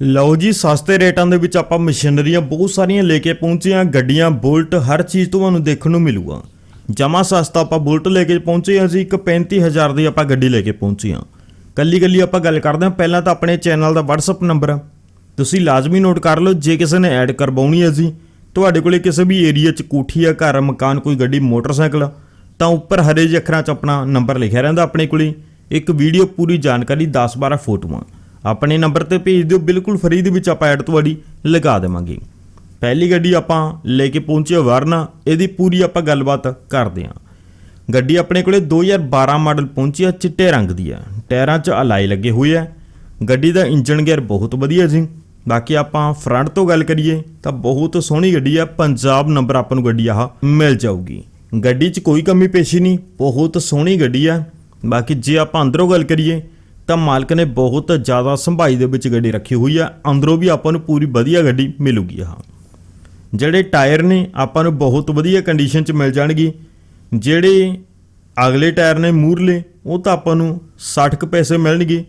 ਲਓ ਜੀ, ਸਸਤੇ ਰੇਟਾਂ ਦੇ ਵਿੱਚ ਆਪਾਂ ਮਸ਼ੀਨਰੀਆਂ ਬਹੁਤ ਸਾਰੀਆਂ ਲੈ ਕੇ ਪਹੁੰਚੇ ਹਾਂ। ਗੱਡੀਆਂ, ਬੁਲਟ, ਹਰ ਚੀਜ਼ ਤੁਹਾਨੂੰ ਦੇਖਣ ਨੂੰ ਮਿਲੂਗਾ। ਜਮਾ ਸਸਤਾ ਆਪਾਂ ਬੁਲਟ ਲੈ ਕੇ ਪਹੁੰਚੇ ਹਾਂ ਜੀ, ਇੱਕ 35000 ਦੀ ਆਪਾਂ ਗੱਡੀ ਲੈ ਕੇ ਪਹੁੰਚੇ ਹਾਂ। ਕੱਲੀ ਕੱਲੀ ਆਪਾਂ ਗੱਲ ਕਰਦੇ ਹਾਂ। ਪਹਿਲਾਂ ਤਾਂ ਆਪਣੇ ਚੈਨਲ ਦਾ WhatsApp ਨੰਬਰ ਆ। ਤੁਸੀਂ ਲਾਜ਼ਮੀ ਨੋਟ ਕਰ ਲਓ, ਜੇ ਕਿਸੇ ਨੇ ਐਡ ਕਰਵਾਉਣੀ ਹੈ ਜੀ, ਤੁਹਾਡੇ ਕੋਲੇ ਕਿਸੇ ਵੀ ਏਰੀਆ 'ਚ ਕੋਠੀ ਆ, ਘਰ, ਮਕਾਨ, ਕੋਈ ਗੱਡੀ, ਮੋਟਰਸਾਈਕਲ ਤਾਂ ਉੱਪਰ ਹਰੇ ਜਿਹੇ ਅੱਖਰਾਂ 'ਚ ਆਪਣਾ ਨੰਬਰ ਲਿਖਿਆ ਰਹਿੰਦਾ ਆਪਣੇ ਕੋਲੇ। ਇੱਕ ਵੀਡੀਓ ਪੂਰੀ ਜਾਣਕਾਰੀ 10-12 ਫੋਟੋਆਂ। ਆਪਣੇ ਨੰਬਰ ਤੇ ਭੇਜ ਦਿਓ ਬਿਲਕੁਲ ਫ੍ਰੀ ਦੇ ਵਿੱਚ ਆਪਾਂ ਐਡ ਤੁਹਾਡੀ ਲਗਾ ਦੇਵਾਂਗੇ। ਪਹਿਲੀ ਗੱਡੀ ਆਪਾਂ ਲੈ ਕੇ ਪਹੁੰਚੇ ਵਰਨਾ, ਇਹਦੀ ਪੂਰੀ ਆਪਾਂ ਗੱਲਬਾਤ ਕਰਦੇ ਹਾਂ। ਗੱਡੀ ਆਪਣੇ ਕੋਲੇ 2012 ਮਾਡਲ ਪਹੁੰਚੀ ਆ, ਚਿੱਟੇ ਰੰਗ ਦੀ ਆ। ਟਾਇਰਾਂ 'ਚ ਅਲਾਈ ਲੱਗੇ ਹੋਏ ਆ। ਗੱਡੀ ਦਾ ਇੰਜਨ ਗੇਅਰ ਬਹੁਤ ਵਧੀਆ ਜੀ। ਬਾਕੀ ਆਪਾਂ ਫਰੰਟ ਤੋਂ ਗੱਲ ਕਰੀਏ, ਤਾਂ ਬਹੁਤ ਸੋਹਣੀ ਗੱਡੀ ਆ। ਪੰਜਾਬ ਨੰਬਰ ਆਪਾਂ ਨੂੰ ਗੱਡੀ ਆਹ ਮਿਲ ਜਾਊਗੀ। ਗੱਡੀ 'ਚ ਕੋਈ ਕਮੀ ਪੇਸ਼ੀ ਨਹੀਂ, ਬਹੁਤ ਸੋਹਣੀ ਗੱਡੀ ਆ। ਬਾਕੀ ਜੇ ਆਪਾਂ ਅੰਦਰੋਂ ਗੱਲ ਕਰੀਏ ਤਾਂ ਮਾਲਕ ਨੇ ਬਹੁਤ ਜ਼ਿਆਦਾ ਸੰਭਾਈ ਦੇ ਵਿੱਚ ਗੱਡੀ ਰੱਖੀ ਹੋਈ ਆ। ਅੰਦਰੋਂ ਵੀ ਆਪਾਂ ਨੂੰ ਪੂਰੀ ਵਧੀਆ ਗੱਡੀ ਮਿਲੂਗੀ ਆਹ ਜਿਹੜੇ ਟਾਇਰ ਨੇ, ਆਪਾਂ ਨੂੰ ਬਹੁਤ ਵਧੀਆ ਕੰਡੀਸ਼ਨ 'ਚ ਮਿਲ ਜਾਣਗੇ। ਜਿਹੜੇ ਅਗਲੇ ਟਾਇਰ ਨੇ ਮੂਰਲੇ ਉਹ ਤਾਂ ਆਪਾਂ ਨੂੰ 60 ਕੁ ਪੈਸੇ ਮਿਲਣਗੇ।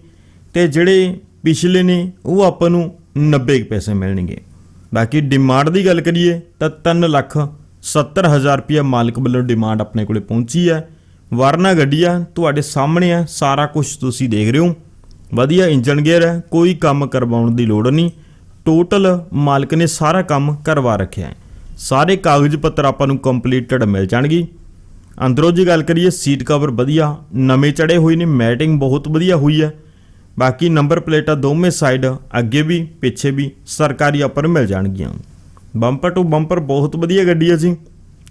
ਤੇ ਜਿਹੜੇ ਪਿਛਲੇ ਨੇ, ਉਹ ਆਪਾਂ ਨੂੰ 90 ਕੁ ਪੈਸੇ ਮਿਲਣਗੇ। ਬਾਕੀ ਡਿਮਾਂਡ ਦੀ ਗੱਲ ਕਰੀਏ, ਤਾਂ 3 ਲੱਖ 70 ਹਜ਼ਾਰ ਰੁਪਇਆ ਮਾਲਕ ਵੱਲੋਂ ਡਿਮਾਂਡ ਆਪਣੇ ਕੋਲੇ ਪਹੁੰਚੀ ਹੈ ਵਰਨਾ ਗੱਡੀ ਆ, ਤੁਹਾਡੇ ਸਾਹਮਣੇ ਆ, ਸਾਰਾ ਕੁਝ ਤੁਸੀਂ ਦੇਖ ਰਹੇ ਹੋ। ਵਧੀਆ ਇੰਜਨ ਗੇਅਰ ਹੈ ਕੋਈ ਕੰਮ ਕਰਵਾਉਣ ਦੀ ਲੋੜ ਨਹੀਂ। ਟੋਟਲ ਮਾਲਕ ਨੇ ਸਾਰਾ ਕੰਮ ਕਰਵਾ ਰੱਖਿਆ ਹੈ। ਸਾਰੇ ਕਾਗਜ਼ ਪੱਤਰ ਆਪਾਂ ਨੂੰ ਕੰਪਲੀਟਡ ਮਿਲ ਜਾਣਗੇ। ਅੰਦਰੋਂ ਜੀ ਗੱਲ ਕਰੀਏ ਸੀਟ ਕਵਰ ਵਧੀਆ, ਨਵੇਂ ਚੜੇ ਹੋਏ ਨੇ ਮੈਟਿੰਗ ਬਹੁਤ ਵਧੀਆ ਹੋਈ ਹੈ। ਬਾਕੀ ਨੰਬਰ ਪਲੇਟਾਂ ਦੋਵੇਂ ਸਾਈਡ ਅੱਗੇ ਵੀ, ਪਿੱਛੇ ਵੀ, ਸਰਕਾਰੀ ਆਪਰ ਮਿਲ ਜਾਣਗੀਆਂ। ਬੰਪਰ ਟੂ ਬੰਪਰ ਬਹੁਤ ਵਧੀਆ ਗੱਡੀ ਹੈ ਜੀ।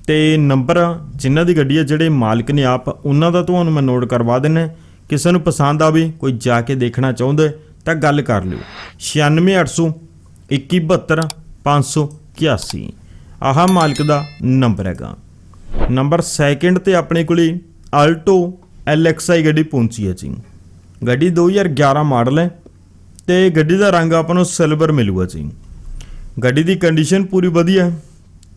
ਤੇ ਨੰਬਰ ਜਿਨ੍ਹਾਂ ਦੀ ਗੱਡੀ ਹੈ ਜਿਹੜੇ ਮਾਲਕ ਨੇ ਆਪ, ਉਹਨਾਂ ਦਾ ਤੁਹਾਨੂੰ ਮੈਂ ਨੋਟ ਕਰਵਾ ਦਿੰਨਾ। ਕਿਸੇ ਨੂੰ ਪਸੰਦ ਆਵੇ, ਕੋਈ ਜਾ ਕੇ ਦੇਖਣਾ ਚਾਹੁੰਦਾ ਤਾਂ ਗੱਲ ਕਰ ਲਿਓ। 96800 2172 581 ਆਹ ਮਾਲਕ ਦਾ ਨੰਬਰ ਹੈਗਾ। ਨੰਬਰ ਸੈਕਿੰਡ ਤੇ ਆਪਣੇ ਕੋਲੇ ਆਲਟੋ LXI ਗੱਡੀ ਪਹੁੰਚੀ ਹੈ ਜੀ। ਗੱਡੀ 2011 ਮਾਡਲ ਹੈ ਤੇ ਗੱਡੀ ਦਾ ਰੰਗ ਆਪਾਂ ਨੂੰ ਸਿਲਵਰ ਮਿਲੂਗਾ ਜੀ। ਗੱਡੀ ਦੀ ਕੰਡੀਸ਼ਨ ਪੂਰੀ ਵਧੀਆ ਹੈ।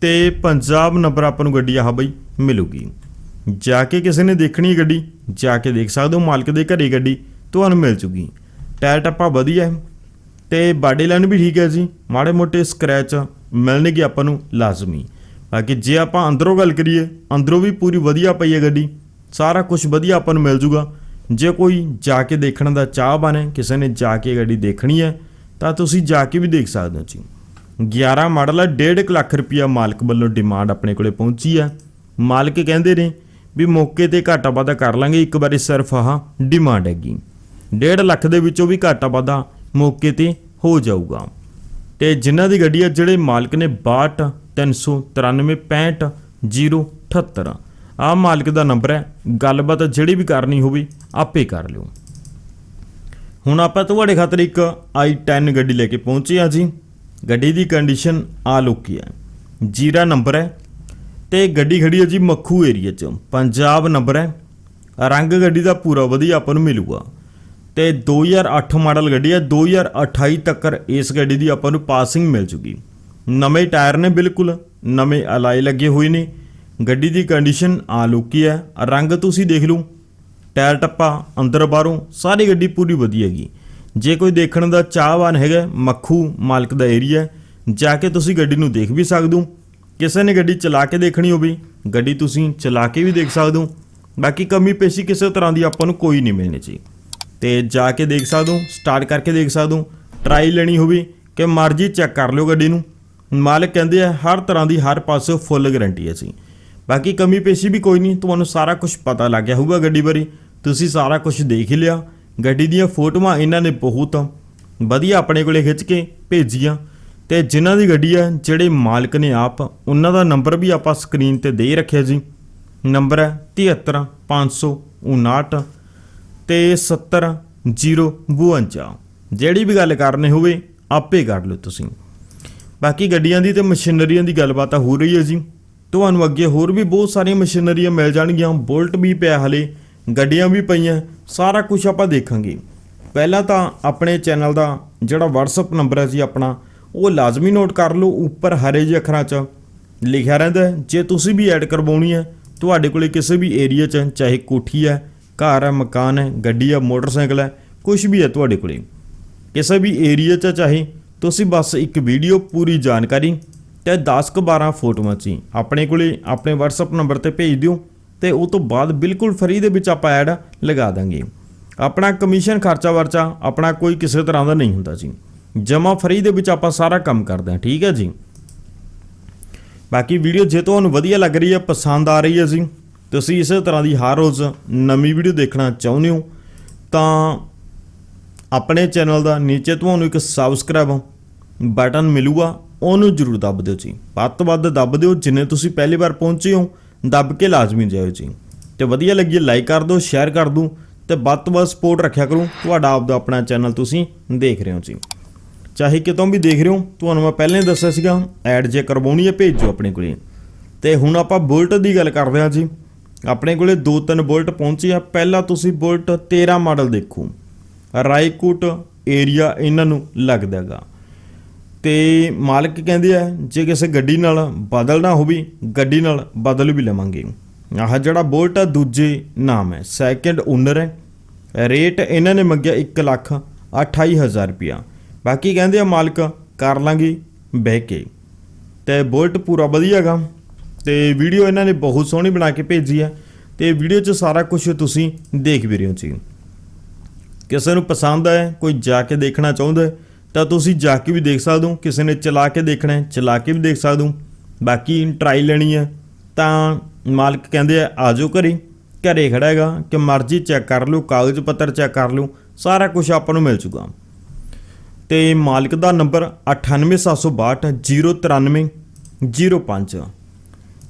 ਤੇ ਪੰਜਾਬ ਨੰਬਰ ਆਪਾਂ ਨੂੰ ਗੱਡੀ ਆਹ ਬਈ ਮਿਲੂਗੀ। ਜਾ ਕੇ ਕਿਸੇ ਨੇ ਦੇਖਣੀ ਗੱਡੀ, ਜਾ ਕੇ ਦੇਖ ਸਕਦੇ ਹੋ ਮਾਲਕ ਦੇ ਘਰੇ ਗੱਡੀ, ਤੁਹਾਨੂੰ ਮਿਲ ਜੂਗੀ। ਟਾਇਰ ਟੱਪਾ ਵਧੀਆ ਹੈ ਤੇ ਬਾਡੀ ਲਾਈਨ ਵੀ ਠੀਕ ਹੈ ਜੀ, ਮਾੜੇ ਮੋਟੇ ਸਕ੍ਰੈਚ ਮਿਲਣਗੇ ਆਪਾਂ ਨੂੰ ਲਾਜ਼ਮੀ। ਬਾਕੀ ਜੇ ਆਪਾਂ ਅੰਦਰੋਂ ਗੱਲ ਕਰੀਏ, ਅੰਦਰੋਂ ਵੀ ਪੂਰੀ ਵਧੀਆ ਪਈ ਹੈ ਗੱਡੀ, ਸਾਰਾ ਕੁਝ ਵਧੀਆ ਆਪਾਂ ਨੂੰ ਮਿਲ ਜੂਗਾ। ਜੇ ਕੋਈ ਜਾ ਕੇ ਦੇਖਣ ਦਾ ਚਾਹ ਬਣੇ, ਕਿਸੇ ਨੇ ਜਾ ਕੇ ਗੱਡੀ ਦੇਖਣੀ ਹੈ, ਤਾਂ ਤੁਸੀਂ ਜਾ ਕੇ ਵੀ ਦੇਖ ਸਕਦੇ ਹੋ ਜੀ। 11 ਮਾਡਲ ਹੈ 1.5 ਲੱਖ ਰੁਪਿਆ ਮਾਲਕ ਵੱਲੋਂ ਡਿਮਾਂਡ ਆਪਣੇ ਕੋਲੇ ਪਹੁੰਚੀ ਹੈ ਮਾਲਕ ਕਹਿੰਦੇ ਨੇ ਵੀ ਮੌਕੇ ਤੇ ਘਾਟਾ ਵਾਧਾ ਕਰ ਲਾਂਗੇ, ਇੱਕ ਵਾਰੀ ਸਿਰਫ ਆਹ ਡਿਮਾਂਡ ਹੈਗੀ। 1.5 ਲੱਖ ਦੇ ਵਿੱਚੋਂ ਵੀ ਘਾਟਾ ਵਾਧਾ ਮੌਕੇ ਤੇ ਹੋ ਜਾਊਗਾ। ਤੇ ਜਿਨ੍ਹਾਂ ਦੀ ਗੱਡੀ ਆ, ਜਿਹੜੇ ਮਾਲਕ ਨੇ 62 393 65 078 ਆ ਮਾਲਕ ਦਾ ਨੰਬਰ ਹੈ। ਗੱਲਬਾਤ ਜਿਹੜੀ ਵੀ ਕਰਨੀ ਹੋਵੇ, ਆਪੇ ਕਰ ਲਿਓ। ਹੁਣ ਆਪਾਂ ਤੁਹਾਡੇ ਖਾਤਰ ਇੱਕ i10 ਗੱਡੀ ਲੈ ਕੇ ਪਹੁੰਚੇ ਆ ਜੀ। ਗੱਡੀ ਦੀ ਕੰਡੀਸ਼ਨ ਆ ਲੁਕੀ ਹੈ ਜੀਰਾ ਨੰਬਰ ਹੈ ਤੇ ਗੱਡੀ ਖੜੀ ਹੈ ਜੀ ਮੱਖੂ ਏਰੀਆ 'ਚ। ਪੰਜਾਬ ਨੰਬਰ ਹੈ। ਰੰਗ ਗੱਡੀ ਦਾ ਪੂਰਾ ਵਧੀਆ ਆਪਾਂ ਨੂੰ ਮਿਲੂਗਾ। ਤੇ 2008 ਮਾਡਲ ਗੱਡੀ ਹੈ। 2028 ਤੱਕ ਇਸ ਗੱਡੀ ਦੀ ਆਪਾਂ ਨੂੰ ਪਾਸਿੰਗ ਮਿਲ ਜੂਗੀ। ਨਵੇਂ ਟਾਇਰ ਨੇ ਬਿਲਕੁਲ, ਨਵੇਂ ਅਲਾਈ ਲੱਗੇ ਹੋਏ ਨੇ। ਗੱਡੀ ਦੀ ਕੰਡੀਸ਼ਨ ਆ ਲੁਕੀ ਹੈ। ਰੰਗ ਤੁਸੀਂ ਦੇਖ ਲਓ। ਟਾਇਰ ਟੱਪਾ, ਅੰਦਰ ਬਾਹਰੋਂ, ਸਾਰੀ ਗੱਡੀ ਪੂਰੀ ਵਧੀਆ ਹੈਗੀ। ਜੇ ਕੋਈ ਦੇਖਣ ਦਾ ਚਾਹਵਾਨ ਹੈਗਾ, ਮੱਖੂ ਮਾਲਕ ਦਾ ਏਰੀਆ ਜਾ ਕੇ ਤੁਸੀਂ ਗੱਡੀ ਨੂੰ ਦੇਖ ਵੀ ਸਕਦੇ ਹੋ। ਕਿਸੇ ਨੇ ਗੱਡੀ ਚਲਾ ਕੇ ਦੇਖਣੀ ਹੋਵੇ, ਗੱਡੀ ਤੁਸੀਂ ਚਲਾ ਕੇ ਵੀ ਦੇਖ ਸਕਦੇ ਹੋ। ਬਾਕੀ ਕਮੀ ਪੇਸ਼ੀ ਕਿਸੇ ਤਰ੍ਹਾਂ ਦੀ ਆਪਾਂ ਨੂੰ ਕੋਈ ਨਹੀਂ ਮਿਲਣੀ ਚਾਹੀਦੀ ਤੇ ਜਾ ਕੇ ਦੇਖ ਸਕਦੇ ਹੋ, ਸਟਾਰਟ ਕਰਕੇ ਦੇਖ ਸਕਦੇ ਹੋ, ਟਰਾਈ ਲੈਣੀ ਹੋਵੇ ਕਿ ਮਰਜ਼ੀ ਚੈੱਕ ਕਰ ਲਿਓ ਗੱਡੀ ਨੂੰ। ਮਾਲਕ ਕਹਿੰਦੇ ਆ, ਹਰ ਤਰ੍ਹਾਂ ਦੀ ਹਰ ਪਾਸੇ ਫੁੱਲ ਗਾਰੰਟੀ ਹੈ ਜੀ। ਬਾਕੀ ਕਮੀ ਪੇਸ਼ੀ ਵੀ ਕੋਈ ਨਹੀਂ, ਤੁਹਾਨੂੰ ਸਾਰਾ ਕੁਝ ਪਤਾ ਲੱਗ ਗਿਆ ਹੋਊਗਾ ਗੱਡੀ ਬਾਰੇ। ਤੁਸੀਂ ਸਾਰਾ ਕੁਝ ਦੇਖ ਹੀ ਲਿਆ। ਗੱਡੀ ਦੀਆਂ ਫੋਟੋਆਂ ਇਹਨਾਂ ਨੇ ਬਹੁਤ ਵਧੀਆ ਆਪਣੇ ਕੋਲੇ ਖਿੱਚ ਕੇ ਭੇਜੀਆਂ। ਤੇ ਜਿਨ੍ਹਾਂ ਦੀ ਗੱਡੀ ਹੈ ਜਿਹੜੇ ਮਾਲਕ ਨੇ ਆਪ, ਉਹਨਾਂ ਦਾ ਨੰਬਰ ਵੀ ਆਪਾਂ ਸਕਰੀਨ ਤੇ ਦੇ ਰੱਖਿਆ ਜੀ। ਨੰਬਰ ਹੈ 73559 ਤੇ 70052 ਜਿਹੜੀ ਵੀ ਗੱਲ ਕਰਨੀ ਹੋਵੇ, ਆਪੇ ਕਰ ਲਓ ਤੁਸੀਂ। ਬਾਕੀ ਗੱਡੀਆਂ ਦੀ ਤੇ ਮਸ਼ੀਨਰੀਆਂ ਦੀ ਗੱਲਬਾਤ ਹੋ ਰਹੀ ਹੈ ਜੀ। ਤੁਹਾਨੂੰ ਅੱਗੇ ਹੋਰ ਵੀ ਬਹੁਤ ਸਾਰੀਆਂ ਮਸ਼ੀਨਰੀਆਂ ਮਿਲ ਜਾਣਗੀਆਂ। ਬੁਲਟ ਵੀ ਪਿਆ ਹਲੇ। ਗੱਡੀਆਂ ਵੀ ਪਈਆਂ, ਸਾਰਾ ਕੁਝ ਆਪਾਂ ਦੇਖਾਂਗੇ। ਪਹਿਲਾਂ ਤਾਂ ਆਪਣੇ ਚੈਨਲ ਦਾ ਜਿਹੜਾ WhatsApp ਨੰਬਰ ਹੈ ਜੀ ਆਪਣਾ, ਉਹ ਲਾਜ਼ਮੀ ਨੋਟ ਕਰ ਲਓ, ਉੱਪਰ ਹਰੇ ਜਿਹੇ ਅੱਖਰਾਂ 'ਚ ਲਿਖਿਆ ਰਹਿੰਦਾ ਜੇ ਤੁਸੀਂ ਵੀ ਐਡ ਕਰਵਾਉਣੀ ਹੈ, ਤੁਹਾਡੇ ਕੋਲੇ ਕਿਸੇ ਵੀ ਏਰੀਆ 'ਚ, ਚਾਹੇ ਕੋਠੀ ਹੈ, ਘਰ ਹੈ, ਮਕਾਨ ਹੈ, ਗੱਡੀ ਹੈ, ਮੋਟਰਸਾਈਕਲ ਹੈ ਕੁਝ ਵੀ ਹੈ ਤੁਹਾਡੇ ਕੋਲੇ। ਕਿਸੇ ਵੀ ਏਰੀਆ 'ਚ ਚਾਹੇ, ਤੁਸੀਂ ਬਸ ਇੱਕ ਵੀਡੀਓ ਪੂਰੀ ਜਾਣਕਾਰੀ ਤੇ 10 ਕੁ 12 ਫੋਟੋਆਂ 'ਚ ਆਪਣੇ ਕੋਲੇ ਆਪਣੇ WhatsApp ਨੰਬਰ ਤੇ ਭੇਜ ਦਿਓ। ਤੇ ਉਹ ਤੋਂ ਬਾਅਦ ਬਿਲਕੁਲ ਫ੍ਰੀ ਦੇ ਵਿੱਚ ਆਪਾਂ ਐਡ ਲਗਾ ਦਾਂਗੇ। ਆਪਣਾ ਕਮਿਸ਼ਨ ਖਰਚਾ ਵਰਚਾ ਆਪਣਾ ਕੋਈ ਕਿਸੇ ਤਰ੍ਹਾਂ ਦਾ ਨਹੀਂ ਹੁੰਦਾ ਜੀ। ਜਮਾ ਫ੍ਰੀ ਦੇ ਵਿੱਚ ਆਪਾਂ ਸਾਰਾ ਕੰਮ ਕਰਦੇ ਹਾਂ, ਠੀਕ ਹੈ ਜੀ? ਬਾਕੀ ਵੀਡੀਓ ਜੇ ਤੁਹਾਨੂੰ ਵਧੀਆ ਲੱਗ ਰਹੀ ਹੈ, ਪਸੰਦ ਆ ਰਹੀ ਹੈ ਜੀ ਤੁਸੀਂ ਇਸੇ ਤਰ੍ਹਾਂ ਦੀ ਹਰ ਰੋਜ਼ ਨਵੀਂ ਵੀਡੀਓ ਦੇਖਣਾ ਚਾਹੁੰਦੇ ਹੋ, ਤਾਂ ਆਪਣੇ ਚੈਨਲ ਦਾ ਨੀਚੇ ਤੁਹਾਨੂੰ ਇੱਕ ਸਬਸਕ੍ਰਾਈਬ ਬਟਨ ਮਿਲੂਗਾ, ਉਹਨੂੰ ਜਰੂਰ ਦੱਬ ਦਿਓ ਜੀ। ਵੱਧ ਤੋਂ ਵੱਧ ਦੱਬ ਦਿਓ, ਜਿੰਨੇ ਤੁਸੀਂ ਪਹਿਲੀ ਵਾਰ ਪਹੁੰਚੇ ਹੋ ਦੱਬ ਕੇ ਲਾਜ਼ਮੀ ਜਾਇਓ ਜੀ ਤੇ ਵਧੀਆ ਲੱਗੀ ਲਾਈਕ ਕਰ ਦਿਓ ਸ਼ੇਅਰ ਕਰ ਦਿਓ ਤੇ ਵੱਧ ਤੋਂ ਵੱਧ ਸਪੋਰਟ ਰੱਖਿਆ ਕਰੋ। ਤੁਹਾਡਾ ਆਪਦਾ ਆਪਣਾ ਚੈਨਲ ਤੁਸੀਂ ਦੇਖ ਰਹੇ ਹੋ ਜੀ। ਚਾਹੇ ਕਿਤੋਂ ਵੀ ਦੇਖ ਰਹੇ ਹੋ, ਤੁਹਾਨੂੰ ਮੈਂ ਪਹਿਲਾਂ ਹੀ ਦੱਸਿਆ ਸੀਗਾ, ਐਡ ਜੇ ਕਰਵਾਉਣੀ ਹੈ, ਭੇਜੋ ਆਪਣੇ ਕੋਲੇ। ਤੇ ਹੁਣ ਆਪਾਂ ਬੁਲਟ ਦੀ ਗੱਲ ਕਰਦੇ ਹਾਂ ਜੀ। ਆਪਣੇ ਕੋਲੇ ਦੋ ਤਿੰਨ ਬੁਲਟ ਪਹੁੰਚੇ ਆ। ਪਹਿਲਾਂ ਤੁਸੀਂ ਬੁਲਟ 13 ਮਾਡਲ ਦੇਖੋ। ਰਾਏਕੋਟ ਏਰੀਆ ਇਹਨਾਂ ਨੂੰ ਲੱਗਦਾਗਾ ਤੇ ਮਾਲਕ ਕਹਿੰਦੇ ਆ, ਜੇ ਕਿਸੇ ਗੱਡੀ ਨਾਲ ਬਦਲ ਨਾ ਹੋਵੇ, ਗੱਡੀ ਨਾਲ ਬਦਲ ਵੀ ਲਵਾਂਗੇ। ਆਹ ਜਿਹੜਾ ਬੋਲਟ ਆ, ਦੂਜੇ ਨਾਮ ਹੈ ਸੈਕੰਡ ਓਨਰ ਹੈ। ਰੇਟ ਇਹਨਾਂ ਨੇ ਮੰਗਿਆ 1 ਲੱਖ 28000 ਰੁਪਿਆ ਬਾਕੀ ਕਹਿੰਦੇ ਆ, ਮਾਲਕ ਕਰ ਲਾਂਗੇ, ਬਹਿ ਕੇ। ਤੇ ਬੋਲਟ ਪੂਰਾ ਵਧੀਆ ਹੈਗਾ ਤੇ ਵੀਡੀਓ ਇਹਨਾਂ ਨੇ ਬਹੁਤ ਸੋਹਣੀ ਬਣਾ ਕੇ ਭੇਜੀ ਹੈ ਤੇ ਵੀਡੀਓ 'ਚ ਸਾਰਾ ਕੁਝ ਤੁਸੀਂ ਦੇਖ ਵੀ ਰਹੇ ਹੋ ਜੀ। ਕਿਸੇ ਨੂੰ ਪਸੰਦ ਆਏ, ਕੋਈ ਜਾ ਕੇ ਦੇਖਣਾ ਚਾਹੁੰਦਾ ਤਾਂ ਤੁਸੀਂ ਜਾ ਕੇ ਵੀ ਦੇਖ ਸਕਦੇ ਹੋ, ਕਿਸੇ ਨੇ ਚਲਾ ਕੇ ਦੇਖਣਾ ਹੈ, ਚਲਾ ਕੇ ਵੀ ਦੇਖ ਸਕਦੇ ਹੋ। ਬਾਕੀ ਟਰਾਈ ਲੈਣੀ ਹੈ, ਤਾਂ ਮਾਲਕ ਕਹਿੰਦੇ ਆ, ਆਜੋ ਘਰੇ ਘਰੇ ਖੜਾ ਹੈਗਾ, ਕਿ ਮਰਜ਼ੀ ਚੈੱਕ ਕਰ ਲਓ, ਕਾਗਜ਼ ਪੱਤਰ ਚੈੱਕ ਕਰ ਲਓ, ਸਾਰਾ ਕੁਝ ਆਪਾਂ ਨੂੰ ਮਿਲ ਜੂਗਾ ਤੇ ਮਾਲਕ ਦਾ ਨੰਬਰ 9872 093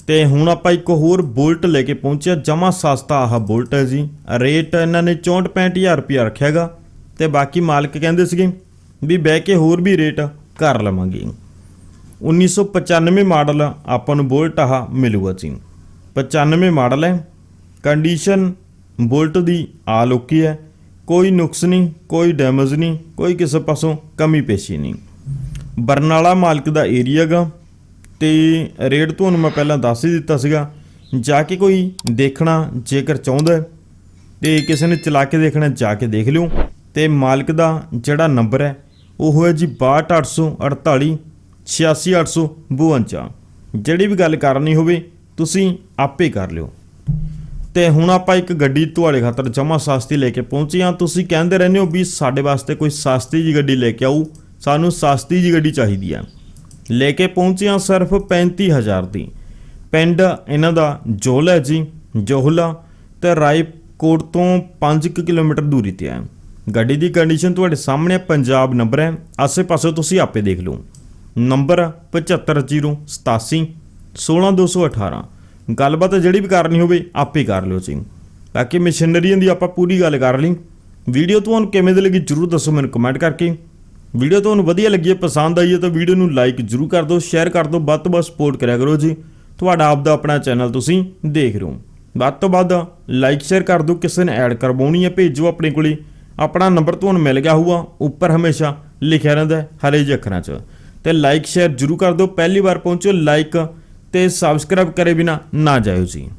ਤੇ ਹੁਣ ਆਪਾਂ ਇੱਕ ਹੋਰ ਬੁਲਟ ਲੈ ਕੇ ਪਹੁੰਚਿਆ ਜਮਾ ਸਸਤਾ ਆਹ ਬੁਲਟ ਹੈ ਜੀ। ਰੇਟ ਇਹਨਾਂ ਨੇ 64 65000 ਰੁਪਇਆ ਰੱਖਿਆਗਾ ਤੇ ਬਾਕੀ ਮਾਲਕ ਕਹਿੰਦੇ ਸੀਗੇ ਵੀ ਬਹਿ ਕੇ ਹੋਰ ਵੀ ਰੇਟ ਕਰ ਲਵਾਂਗੇ। 1995 ਮਾਡਲ ਆਪਾਂ ਨੂੰ ਬੋਲਟ ਆਹ ਮਿਲੂਗਾ ਜੀ। 95 ਮਾਡਲ ਹੈ। ਕੰਡੀਸ਼ਨ ਬੋਲਟ ਦੀ ਆ ਲੋਕੀ ਹੈ। ਕੋਈ ਨੁਕਸ ਨਹੀਂ, ਕੋਈ ਡੈਮੇਜ ਨਹੀਂ, ਕੋਈ ਕਿਸੇ ਪਾਸੋਂ ਕਮੀ ਪੇਸ਼ੀ ਨਹੀਂ। ਬਰਨਾਲਾ ਮਾਲਕ ਦਾ ਏਰੀਆ ਗਾ ਤੇ ਰੇਟ ਤੁਹਾਨੂੰ ਮੈਂ ਪਹਿਲਾਂ ਦੱਸ ਹੀ ਦਿੱਤਾ ਸੀਗਾ। ਜਾ ਕੇ ਕੋਈ ਦੇਖਣਾ ਜੇਕਰ ਚਾਹੁੰਦਾ ਹੈ ਤੇ ਕਿਸੇ ਨੇ ਚਲਾ ਕੇ ਦੇਖਣਾ, ਜਾ ਕੇ ਦੇਖ ਲਿਓ। ਤੇ ਮਾਲਕ ਦਾ ਜਿਹੜਾ ਨੰਬਰ ਹੈ ਉਹ ਹੈ ਜੀ 62848 86852 ਜਿਹੜੀ ਵੀ ਗੱਲ ਕਰਨੀ ਹੋਵੇ, ਤੁਸੀਂ ਆਪੇ ਕਰ ਲਿਓ। ਤੇ ਹੁਣ ਆਪਾਂ ਇੱਕ ਗੱਡੀ ਤੁਹਾਡੇ ਖਾਤਰ ਜਮਾ ਸਸਤੀ ਲੈ ਕੇ ਪਹੁੰਚੇ ਹਾਂ। ਤੁਸੀਂ ਕਹਿੰਦੇ ਰਹਿੰਦੇ ਹੋ ਵੀ ਸਾਡੇ ਵਾਸਤੇ ਕੋਈ ਸਸਤੀ ਜੀ ਗੱਡੀ ਲੈ ਕੇ ਆਓ। ਸਾਨੂੰ ਸਸਤੀ ਜੀ ਗੱਡੀ ਚਾਹੀਦੀ ਆ। ਲੈ ਕੇ ਪਹੁੰਚੇ ਹਾਂ ਸਿਰਫ 35000 ਦੀ। ਪਿੰਡ ਇਹਨਾਂ ਦਾ ਜੋਲ ਜੀ, ਜੋਹਲਾ, ਤੇ ਰਾਏਕੋਟ ਤੋਂ 5 ਕਿਲੋਮੀਟਰ ਦੂਰੀ ਤੇ ਹੈ। ਗੱਡੀ ਦੀ ਕੰਡੀਸ਼ਨ ਤੁਹਾਡੇ ਸਾਹਮਣੇ ਹੈ, ਪੰਜਾਬ ਨੰਬਰ ਹੈ। ਆਸੇ-ਪਾਸੇ ਤੁਸੀਂ ਆਪੇ ਦੇਖ ਲਓ। ਨੰਬਰ 75087 16218 ਗੱਲਬਾਤ ਜਿਹੜੀ ਵੀ ਕਰਨੀ ਹੋਵੇ ਆਪੇ ਕਰ ਲਿਓ ਜੀ। ਬਾਕੀ ਮਸ਼ੀਨਰੀਆਂ ਦੀ ਆਪਾਂ ਪੂਰੀ ਗੱਲ ਕਰ ਲਈ। ਵੀਡੀਓ ਤੁਹਾਨੂੰ ਕਿਵੇਂ ਦੀ ਲੱਗੀ ਜਰੂਰ ਦੱਸੋ ਮੈਨੂੰ ਕਮੈਂਟ ਕਰਕੇ। ਵੀਡੀਓ ਤੁਹਾਨੂੰ ਵਧੀਆ ਲੱਗੀ ਹੈ ਪਸੰਦ ਆਈ ਹੈ ਤਾਂ ਵੀਡੀਓ ਨੂੰ ਲਾਈਕ ਜਰੂਰ ਕਰ ਦਿਓ ਸ਼ੇਅਰ ਕਰ ਦਿਓ ਵੱਧ ਤੋਂ ਵੱਧ ਸਪੋਰਟ ਕਰਿਆ ਕਰੋ ਜੀ। ਤੁਹਾਡਾ ਆਪ ਦਾ ਆਪਣਾ ਚੈਨਲ ਤੁਸੀਂ ਦੇਖ ਰਹੇ ਹੋ। ਵੱਧ ਤੋਂ ਵੱਧ ਲਾਈਕ ਸ਼ੇਅਰ ਕਰ ਦਿਓ ਕਿਸੇ ਨੇ ਐਡ ਕਰਵਾਉਣੀ ਹੈ ਭੇਜੋ ਆਪਣੇ ਕੋਲੇ। ਆਪਣਾ ਨੰਬਰ ਤੁਹਾਨੂੰ ਮਿਲ ਗਿਆ ਹੋਊਗਾ, ਉੱਪਰ ਹਮੇਸ਼ਾ ਲਿਖਿਆ ਰਹਿੰਦਾ ਹੈ, ਹਰੇ ਜਿਹੇ ਅੱਖਰਾਂ 'ਚ। ਤੇ ਲਾਈਕ ਸ਼ੇਅਰ ਜਰੂਰ ਕਰ ਦਿਓ। ਪਹਿਲੀ ਵਾਰ ਪਹੁੰਚੋ ਲਾਈਕ ਤੇ ਸਬਸਕ੍ਰਾਈਬ ਕਰੇ ਬਿਨਾ ਨਾ ਜਾਇਓ ਜੀ।